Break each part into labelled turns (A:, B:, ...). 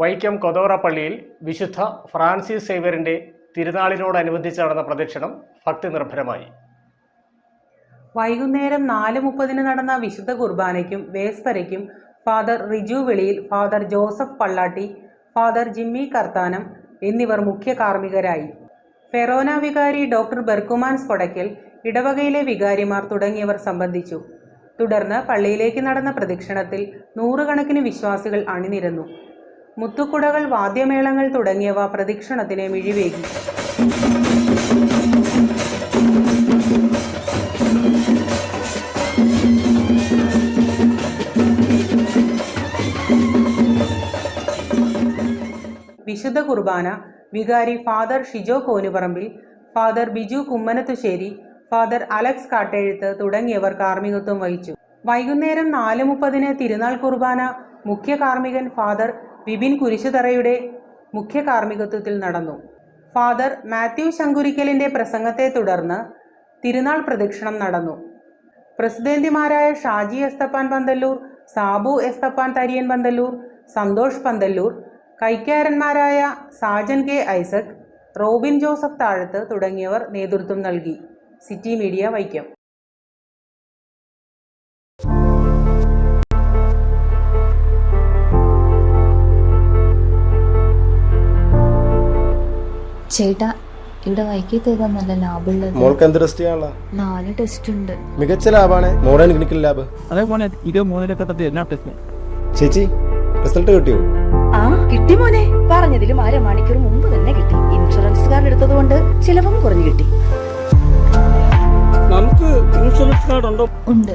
A: വൈക്കം കൊതോറ പള്ളിയിൽ വിശുദ്ധ ഫ്രാൻസിസ് സേവ്യറിന്റെ തിരുനാളിനോടനുബന്ധിച്ച് നടന്ന പ്രദക്ഷിണം ഭക്തി നിർഭരമായി
B: വൈകുന്നേരം നാല് മുപ്പതിന് നടന്ന വിശുദ്ധ കുർബാനയ്ക്കും വേസ്പരയ്ക്കും father Riju Veliyil father Joseph Pallatty father Jimmy Karthanam എന്നിവർ മുഖ്യ കാർമ്മികരായി. ഫെറോന വികാരി ഡോക്ടർ ബെർക്കുമാൻസ് കൊടക്കൽ ഇടവകയിലെ വികാരിമാർ തുടങ്ങിയവർ സംബന്ധിച്ചു. തുടർന്ന് പള്ളിയിലേക്ക് നടന്ന പ്രദക്ഷിണത്തിൽ നൂറുകണക്കിന് വിശ്വാസികൾ അണിനിരന്നു. മുത്തുക്കുടകൾ വാദ്യമേളങ്ങൾ തുടങ്ങിയവ പ്രദക്ഷിണത്തിന് മിഴിവേകി. വിശുദ്ധ കുർബാന വികാരി father Shijo Konuparambil father Biju Kummanathussery father Alex Kattezhuthu തുടങ്ങിയവർ കാർമ്മികത്വം വഹിച്ചു. വൈകുന്നേരം നാല് മുപ്പതിന് തിരുനാൾ കുർബാന മുഖ്യ കാർമ്മികൻ ഫാദർ വിപിൻ കുരിശുതറയുടെ മുഖ്യ കാർമ്മികത്വത്തിൽ നടന്നു. ഫാദർ മാത്യു ശങ്കുരിക്കലിന്റെ പ്രസംഗത്തെ തുടർന്ന് തിരുനാൾ പ്രദക്ഷിണം നടന്നു. പ്രസിഡന്റിമാരായ Shaji Esthappan Panthalloor Sabu Esthappan Thariyan Panthalloor Santhosh Panthalloor കൈക്കാരന്മാരായ Sajan K Isaac Robin Joseph Thazhath തുടങ്ങിയവർ നേതൃത്വം നൽകി. City media Vaikom.
C: ചേട്ടാ ഇവിടെ വൈകിട്ട് നല്ല ലാഭമുള്ളത്
D: മോൾക്ക് എന്ത് ടെസ്റ്റ് ചെയ്യാനുള്ള?
C: നാല് ടെസ്റ്റ് ഉണ്ട്.
D: മികച്ച ലാബാണ് മോഡേൺ ക്ലിനിക്കൽ ലാബ്
E: അതേപോലെ ഇരുപത് മൂന്നിലൊക്കെ തട്ടി എല്ലാ ടെസ്റ്റ്
D: ചേച്ചി റിസൾട്ട് കിട്ടിയോ?
F: ആ കിട്ടി മോനെ. പറഞ്ഞതിലും അരമണിക്കൂർ മുമ്പ് തന്നെ കിട്ടി. ഇൻഷുറൻസ് എടുത്തത് കൊണ്ട് ചിലവും കുറഞ്ഞു കിട്ടി.
E: നമുക്ക് ഇൻഷുറൻസ് കാർഡ് ഉണ്ടോ?
C: ഉണ്ട്.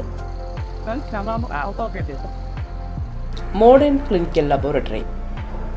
G: Modern clinical laboratory.